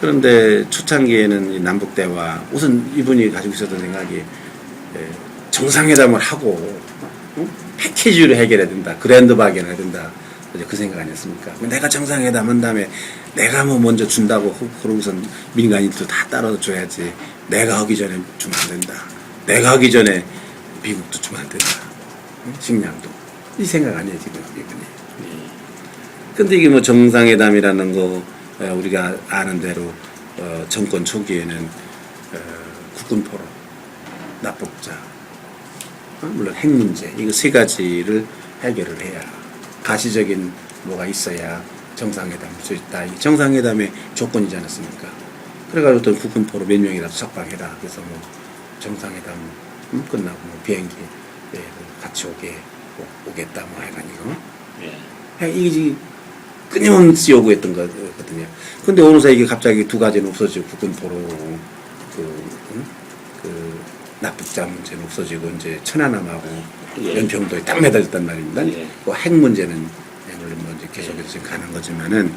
그런데 초창기에는 이 남북 대화 우선 이분이 가지고 있었던 생각이 예, 정상회담을 하고 어? 패키지로 해결해야 된다. 그랜드 바겐을 해야 된다. 그 생각 아니었습니까? 내가 정상회담 한 다음에 내가 뭐 먼저 준다고 그- 그러고선 민간인도 다 따라줘야지. 내가 하기 전에 주면 안 된다. 내가 하기 전에 미국도 주면 안 된다. 응? 식량도. 이 생각 아니에요, 지금 이분이. 근데 이게 뭐 정상회담이라는 거 어, 우리가 아는 대로 어, 정권 초기에는 어, 국군 포로, 납북자, 어, 물론 핵 문제 이거 세 가지를 해결을 해야 가시적인 뭐가 있어야 정상회담 할 수 있다. 이 정상회담의 조건이지 않았습니까? 그래가지고 또 국군 포로 몇 명이라도 석방해라. 그래서 뭐 정상회담 음, 끝나고 뭐 비행기 예, 같이 오게 오- 오겠다 뭐 해가지고 예. 이게 끊임없이 요구했던 거거든요. 근데 어느새 이게 갑자기 두 가지는 없어지고 국군포로 그, 응? 그 납북자 문제는 없어지고 이제 천안함하고 예. 연평도에 딱 매달렸단 말입니다. 예. 그 핵 문제는 물론 뭐 이제 계속해서 지금 가는 거지만은